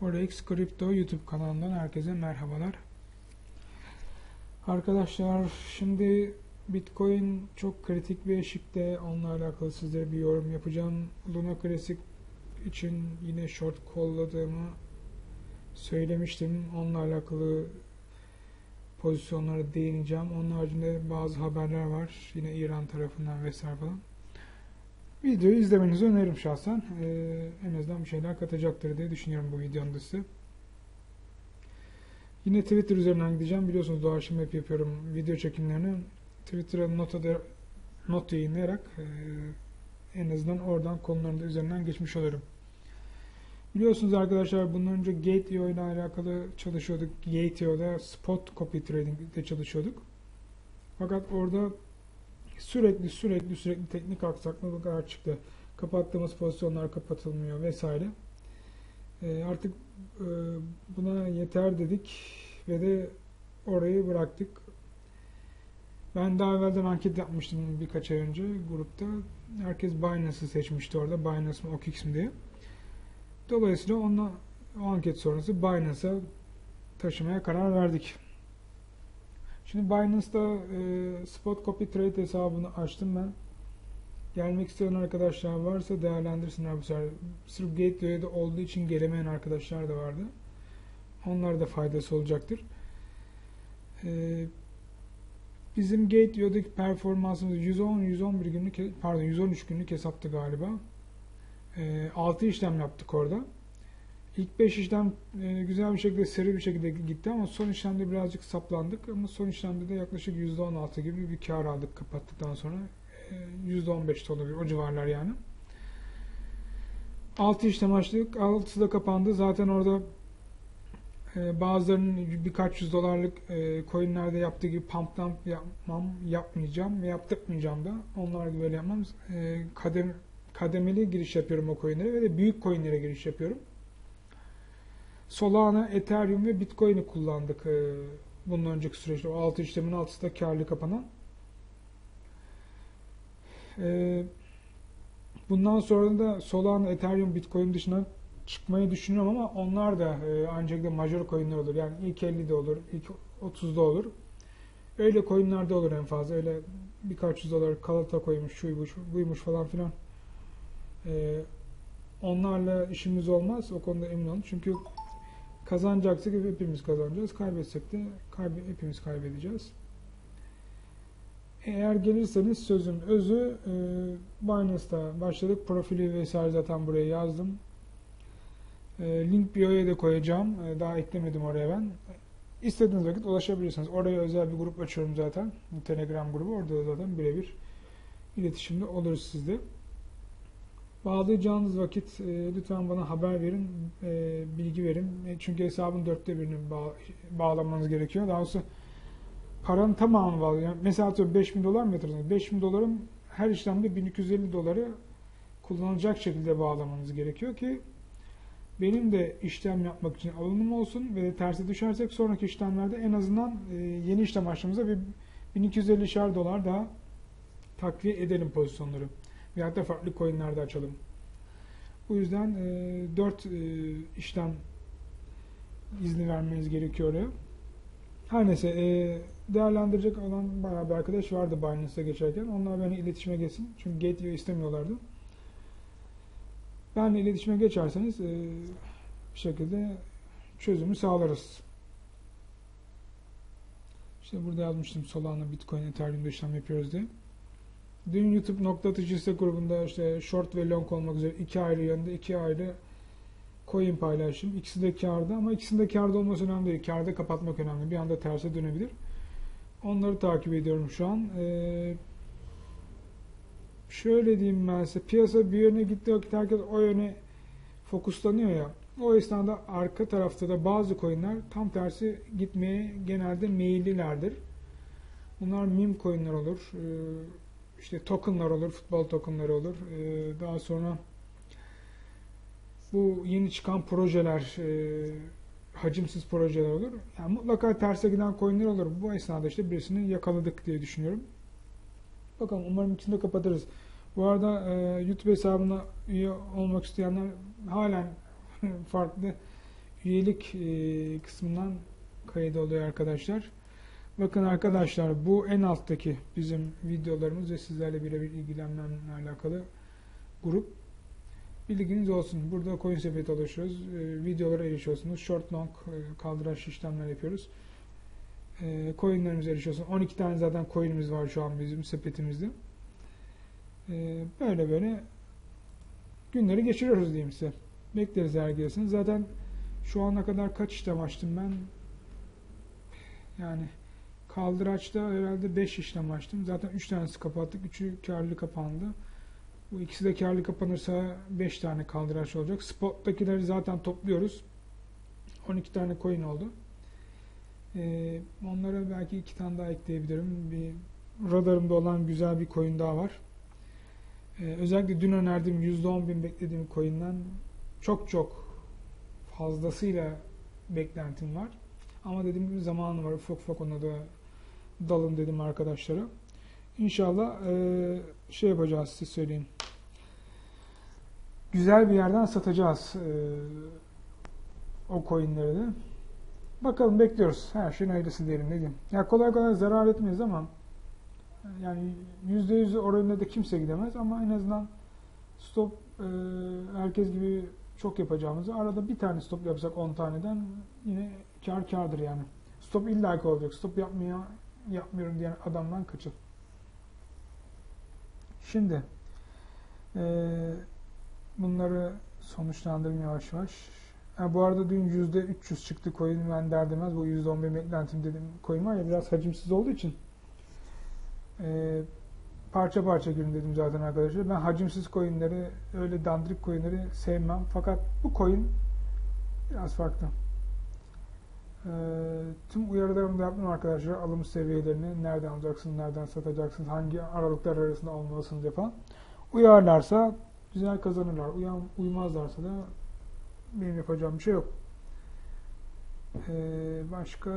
Forex Crypto YouTube kanalından herkese merhabalar. Arkadaşlar şimdi Bitcoin çok kritik bir eşikte. Onunla alakalı size bir yorum yapacağım. Luna Classic için yine short kolladığımı söylemiştim. Onunla alakalı pozisyonlara değineceğim. Onun haricinde bazı haberler var. Yine İran tarafından vesaire falan. Videoyu izlemenizi öneririm şahsen. Ee, en azından bir şeyler katacaktır diye düşünüyorum bu videonun size. Yine Twitter üzerinden gideceğim. Biliyorsunuz doğaçlama hep yapıyorum video çekimlerini. Twitter'a not, eder- not yayınlayarak e, en azından oradan konuların da üzerinden geçmiş olurum. Biliyorsunuz arkadaşlar bundan önce Gate.io ile alakalı çalışıyorduk. Gate.io'da spot copy trading'de çalışıyorduk. Fakat orada sürekli sürekli sürekli teknik aksaklıklar çıktı. Kapattığımız pozisyonlar kapatılmıyor vesaire. E, artık e, buna yeter dedik ve de orayı bıraktık. Ben daha evvelden anket yapmıştım birkaç ay önce grupta. Herkes Binance'ı seçmişti orada. Binance mı OKX mi diye. Dolayısıyla onunla, o anket sonrası Binance'a taşımaya karar verdik. Şimdi Binance'da e, spot copy trade hesabını açtım ben. Gelmek isteyen arkadaşlar varsa değerlendirsinler bu sefer. Sırf Gateway'de olduğu için gelemeyen arkadaşlar da vardı. Onlara da faydası olacaktır. E, bizim Gateway'deki performansımız 110-111 günlük, pardon 113 günlük hesaptı galiba. E, 6 işlem yaptık orada. İlk 5 işlem e, güzel bir şekilde seri bir şekilde gitti ama son işlemde birazcık saplandık ama son işlemde de yaklaşık %16 gibi bir kar aldık kapattıktan sonra. E, %15 de olabilir o civarlar yani. 6 işlem açtık. 6'sı da kapandı. Zaten orada e, bazılarının birkaç yüz dolarlık e, coinlerde yaptığı gibi pump dump yapmam, yapmayacağım ve yaptırmayacağım da. Onlar gibi böyle yapmam. E, kadem, kademeli giriş yapıyorum o coinlere ve de büyük coinlere giriş yapıyorum. Solana, Ethereum ve Bitcoin'i kullandık e, önceki süreçte. O 6 işlemin altısı da karlı kapanan. E, bundan sonra da Solana, Ethereum, Bitcoin dışına çıkmayı düşünüyorum ama onlar da e, ancak da major coinler olur. Yani ilk 50'de olur, ilk 30'da olur. Öyle coinlerde olur en fazla. Öyle birkaç yüz dolar kalata koymuş, şuymuş, buymuş falan filan. E, onlarla işimiz olmaz. O konuda emin olun. Çünkü kazanacaksak hepimiz kazanacağız. Kaybetsek de kaybe hepimiz kaybedeceğiz. Eğer gelirseniz sözün özü e, Binance'da başladık. Profili vesaire zaten buraya yazdım. E, link bio'ya da koyacağım. E, daha eklemedim oraya ben. İstediğiniz vakit ulaşabilirsiniz. Oraya özel bir grup açıyorum zaten. Telegram grubu. Orada da zaten birebir iletişimde oluruz sizde. Bağlayacağınız vakit e, lütfen bana haber verin, e, bilgi verin. E, çünkü hesabın dörtte birini bağ, bağlamanız gerekiyor. Daha doğrusu paranın tamamını bağlı. Yani mesela atıyorum 5000 dolar mı yatırdınız? 5000 doların her işlemde 1250 doları kullanılacak şekilde bağlamanız gerekiyor ki benim de işlem yapmak için alınım olsun ve tersi düşersek sonraki işlemlerde en azından e, yeni işlem açtığımızda bir 1250 şer dolar daha takviye edelim pozisyonları. Veyahut da farklı coinlerde açalım. Bu yüzden e, 4 e, işlem izni vermeniz gerekiyor oraya. Her neyse e, değerlendirecek olan bayağı bir arkadaş vardı Binance'a geçerken. Onlar beni iletişime geçsin. Çünkü Gateway istemiyorlardı. Benle iletişime geçerseniz e, bir şekilde çözümü sağlarız. İşte burada yazmıştım Solana, Bitcoin, Ethereum'da işlem yapıyoruz diye. Dün YouTube nokta liste grubunda işte short ve long olmak üzere iki ayrı yönde iki ayrı coin paylaştım. İkisi de karda ama ikisinde karda olması önemli değil. Karda kapatmak önemli. Bir anda terse dönebilir. Onları takip ediyorum şu an. Ee, şöyle diyeyim ben size. Piyasa bir yöne gittiği vakit herkes o yöne fokuslanıyor ya. O esnada arka tarafta da bazı coinler tam tersi gitmeye genelde meyillilerdir. Bunlar meme coinler olur. Ee, işte tokenlar olur, futbol tokenları olur. Ee, daha sonra bu yeni çıkan projeler, e, hacimsiz projeler olur. Yani mutlaka terse giden coinler olur. Bu esnada işte birisini yakaladık diye düşünüyorum. Bakalım umarım içinde kapatırız. Bu arada e, YouTube hesabına üye olmak isteyenler halen farklı üyelik e, kısmından kayıt oluyor arkadaşlar. Bakın arkadaşlar bu en alttaki bizim videolarımız ve sizlerle birebir ilgilenmemle alakalı grup. Bilginiz olsun. Burada coin sepeti oluşuyoruz. E, videolara erişiyorsunuz. Short long e, kaldıraç işlemler yapıyoruz. E, coinlerimize erişiyorsunuz. 12 tane zaten coinimiz var şu an bizim sepetimizde. E, böyle böyle günleri geçiriyoruz diyeyim size. Bekleriz eğer gelirsiniz. Zaten şu ana kadar kaç işlem açtım ben? Yani kaldıraçta herhalde 5 işlem açtım. Zaten 3 tanesi kapattık. 3'ü karlı kapandı. Bu ikisi de karlı kapanırsa 5 tane kaldıraç olacak. Spot'takileri zaten topluyoruz. 12 tane coin oldu. Ee, onlara belki 2 tane daha ekleyebilirim. Bir radarımda olan güzel bir coin daha var. Ee, özellikle dün önerdiğim %10 bin beklediğim coin'den çok çok fazlasıyla beklentim var. Ama dediğim gibi zamanı var. Ufak ufak ona da dalın dedim arkadaşlara. İnşallah e, şey yapacağız size söyleyeyim. Güzel bir yerden satacağız e, o coinleri de. Bakalım bekliyoruz. Her şeyin hayırlısı diyelim ne diyeyim. Ya kolay kolay zarar etmeyiz ama yani %100 oranında da kimse gidemez ama en azından stop e, herkes gibi çok yapacağımızı arada bir tane stop yapsak 10 taneden yine kar kardır yani. Stop illaki olacak. Stop yapmaya yapmıyorum diyen adamdan kaçın. Şimdi e, bunları sonuçlandırayım yavaş yavaş. Ha, bu arada dün %300 çıktı coin ben derdemez. Bu %11 beklentim dedim coin var ya biraz hacimsiz olduğu için e, parça parça girin dedim zaten arkadaşlar. Ben hacimsiz coinleri öyle dandrik coinleri sevmem. Fakat bu coin biraz farklı. E, tüm uyarılarımı da yaptım arkadaşlar. Alım seviyelerini nereden alacaksınız, nereden satacaksınız, hangi aralıklar arasında almalısınız falan. Uyarlarsa güzel kazanırlar. Uyan, uymazlarsa da benim yapacağım bir şey yok. Ee, başka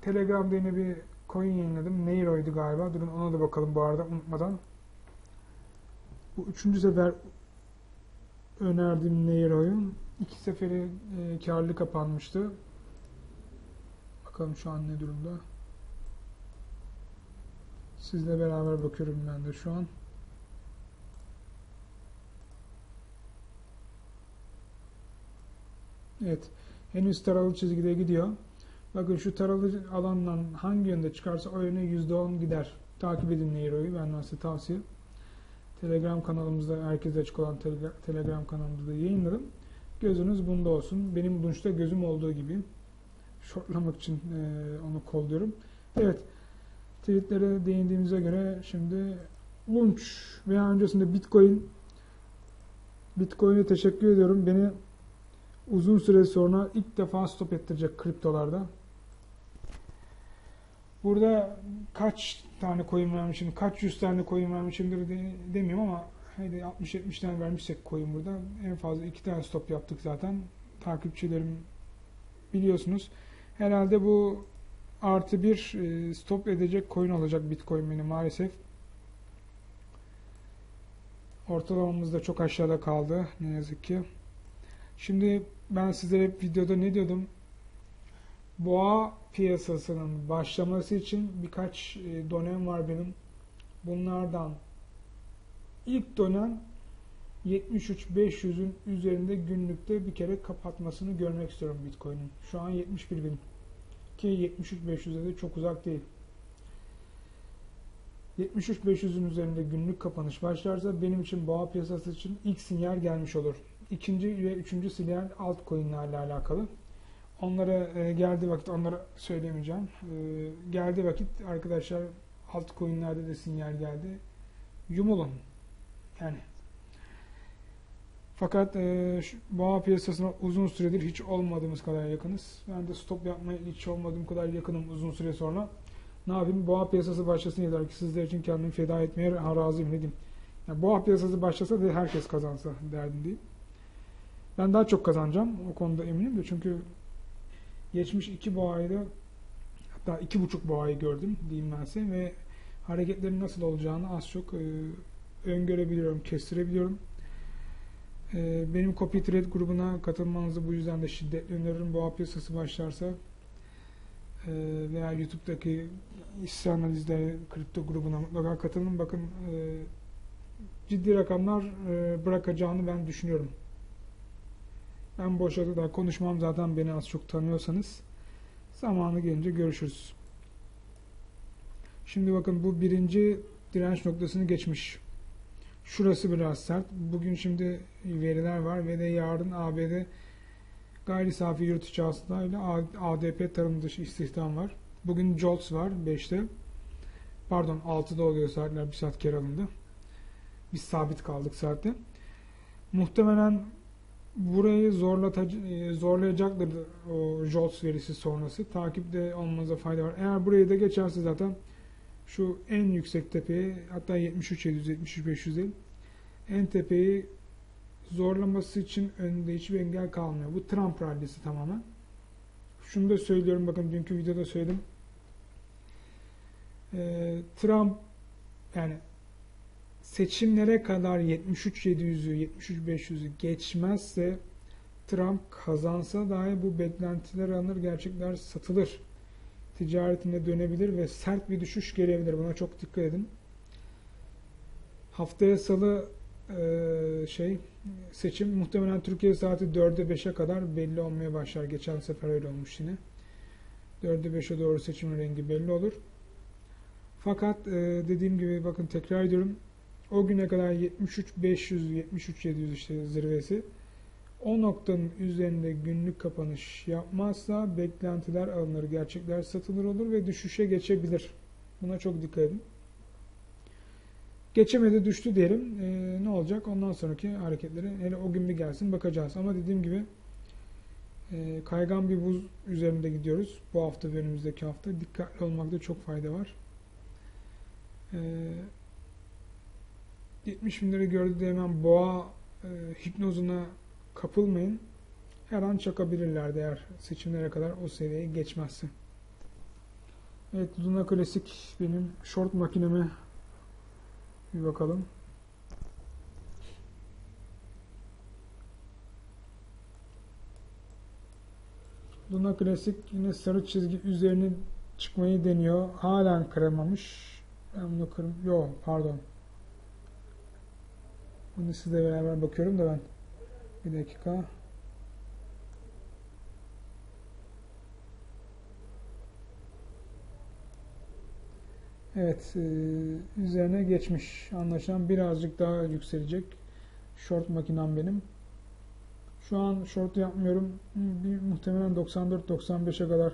Telegram'da yine bir coin yayınladım. Neiro'ydu galiba. Durun ona da bakalım bu arada unutmadan. Bu üçüncü sefer önerdiğim Neiro'yu. iki seferi e, karlı kapanmıştı. Bakalım şu an ne durumda. Sizle beraber bakıyorum ben de şu an. Evet. Henüz taralı çizgide gidiyor. Bakın şu taralı alandan hangi yönde çıkarsa o yöne %10 gider. Takip edin Neiro'yu. Ben size tavsiye. Telegram kanalımızda herkese açık olan Telegram kanalımızda yayınladım. Gözünüz bunda olsun. Benim Lunch'ta gözüm olduğu gibi. Shortlamak için e, onu kolluyorum. Evet. Tweetlere değindiğimize göre şimdi Lunch veya öncesinde Bitcoin Bitcoin'e teşekkür ediyorum. Beni uzun süre sonra ilk defa stop ettirecek kriptolarda. Burada kaç tane coin vermişim, kaç yüz tane coin vermişimdir de, demiyorum ama hadi 60-70 tane vermişsek coin burada. En fazla iki tane stop yaptık zaten. Takipçilerim biliyorsunuz. Herhalde bu artı bir e, stop edecek coin olacak Bitcoin benim maalesef. Ortalamamız da çok aşağıda kaldı ne yazık ki. Şimdi ben sizlere videoda ne diyordum? Boğa piyasasının başlaması için birkaç e, dönem var benim. Bunlardan ilk dönem 73.500'ün üzerinde günlükte bir kere kapatmasını görmek istiyorum Bitcoin'in. Şu an 71 bin. Ki 73.500'e de çok uzak değil. 73.500'ün üzerinde günlük kapanış başlarsa benim için boğa piyasası için ilk sinyal gelmiş olur. İkinci ve üçüncü sinyal altcoin'lerle alakalı. Onlara e, geldiği vakit onlara söylemeyeceğim. E, geldiği vakit arkadaşlar altcoin'lerde de sinyal geldi. Yumulun. Yani fakat e, şu, boğa piyasasına uzun süredir hiç olmadığımız kadar yakınız. Ben de stop yapmaya hiç olmadığım kadar yakınım uzun süre sonra. Ne yapayım? Boğa piyasası başlasın yeter ki sizler için kendimi feda etmeye razıyım ne diyeyim. Yani boğa piyasası başlasa da herkes kazansa derdim değil. Ben daha çok kazanacağım. O konuda eminim de çünkü geçmiş iki boğayı hatta iki buçuk boğayı gördüm diyeyim ben size ve hareketlerin nasıl olacağını az çok e, öngörebiliyorum, kestirebiliyorum. Ee, benim Copy Trade grubuna katılmanızı bu yüzden de şiddetle öneririm. Boğa piyasası başlarsa e, veya YouTube'daki hisse analizleri kripto grubuna mutlaka katılın. Bakın e, ciddi rakamlar bırakacağını ben düşünüyorum. Ben boşa da konuşmam zaten beni az çok tanıyorsanız. Zamanı gelince görüşürüz. Şimdi bakın bu birinci direnç noktasını geçmiş. Şurası biraz sert. Bugün şimdi veriler var ve de yarın ABD gayri safi yurt içi ile ADP tarım dışı istihdam var. Bugün JOLTS var 5'te. Pardon 6'da oluyor saatler bir saat kere alındı. Biz sabit kaldık saatte. Muhtemelen burayı zorlatacak, zorlayacaktır o JOLTS verisi sonrası. Takipte olmanıza fayda var. Eğer burayı da geçerse zaten şu en yüksek tepeyi hatta 73 73 500 değil en tepeyi zorlaması için önünde hiçbir engel kalmıyor. Bu Trump rallisi tamamen. Şunu da söylüyorum bakın dünkü videoda söyledim. Ee, Trump yani seçimlere kadar 73 700'ü 73 500'ü geçmezse Trump kazansa dahi bu beklentiler alınır, gerçekler satılır ticaretine dönebilir ve sert bir düşüş gelebilir. Buna çok dikkat edin. Haftaya salı e, şey seçim muhtemelen Türkiye saati 4'e 5'e kadar belli olmaya başlar. Geçen sefer öyle olmuş yine. 4'e 5'e doğru seçimin rengi belli olur. Fakat e, dediğim gibi bakın tekrar ediyorum. O güne kadar 73 500 73 700 işte zirvesi o noktanın üzerinde günlük kapanış yapmazsa beklentiler alınır, gerçekler satılır olur ve düşüşe geçebilir. Buna çok dikkat edin. Geçemedi düştü diyelim. Ee, ne olacak? Ondan sonraki hareketleri hele o gün bir gelsin bakacağız. Ama dediğim gibi e, kaygan bir buz üzerinde gidiyoruz. Bu hafta ve önümüzdeki hafta. Dikkatli olmakta çok fayda var. E, 70 bin lira gördü diye hemen boğa e, hipnozuna kapılmayın. Her an çakabilirler eğer seçimlere kadar o seviyeyi geçmezse. Evet Luna Classic benim short makineme bir bakalım. Luna Classic yine sarı çizgi üzerine çıkmayı deniyor. Halen kıramamış. Ben bunu kırım. Yo pardon. Bunu sizle beraber bakıyorum da ben. Bir dakika. Evet, e, üzerine geçmiş. Anlaşılan birazcık daha yükselecek. Short makinem benim. Şu an short yapmıyorum. Bir, muhtemelen 94-95'e kadar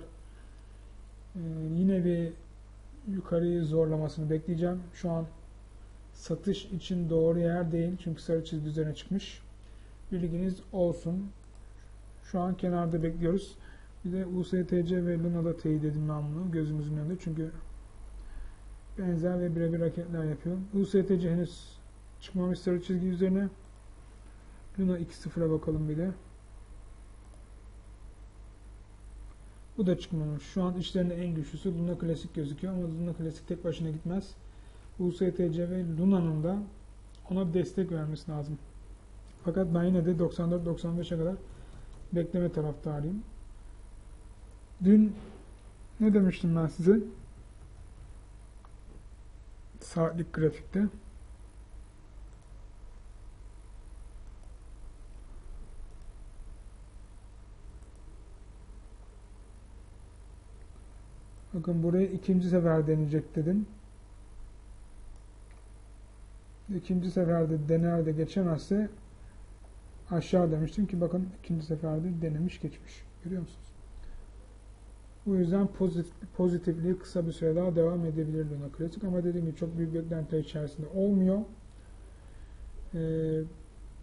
e, yine bir yukarıyı zorlamasını bekleyeceğim. Şu an satış için doğru yer değil. Çünkü sarı çizgi üzerine çıkmış bilginiz olsun. Şu an kenarda bekliyoruz. Bir de USTC ve Luna'da teyit edin bunu gözümüzün önünde. Çünkü benzer ve birebir hareketler yapıyor. USTC henüz çıkmamış sarı çizgi üzerine. Luna 2.0'a bakalım bir de. Bu da çıkmamış. Şu an içlerinde en güçlüsü Luna Klasik gözüküyor ama Luna Klasik tek başına gitmez. USTC ve Luna'nın da ona destek vermesi lazım. Fakat ben yine de 94-95'e kadar bekleme taraftarıyım. Dün ne demiştim ben size? Saatlik grafikte. Bakın buraya ikinci sefer deneyecek dedim. İkinci seferde dener de geçemezse aşağı demiştim ki bakın ikinci seferde denemiş geçmiş. Görüyor musunuz? Bu yüzden pozitif, pozitifliği kısa bir süre daha devam edebilir Luna Klasik ama dediğim gibi çok büyük beklentiler içerisinde olmuyor. Ee,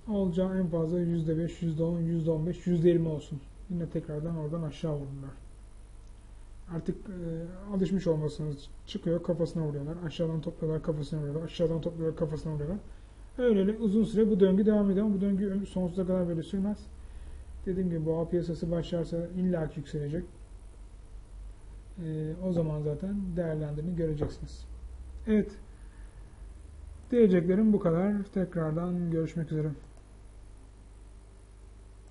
olacağı en fazla %5, %10, %15, %20 olsun. Yine tekrardan oradan aşağı vururlar. Artık e, alışmış olmasınız. Çıkıyor kafasına vuruyorlar. Aşağıdan topluyorlar kafasına vuruyorlar. Aşağıdan topluyorlar kafasına vuruyorlar. Öyle uzun süre bu döngü devam ediyor ama bu döngü sonsuza kadar böyle sürmez. Dediğim gibi boğa piyasası başlarsa illaki yükselecek. Ee, o zaman zaten değerlendirmeyi göreceksiniz. Evet. Diyeceklerim bu kadar. Tekrardan görüşmek üzere.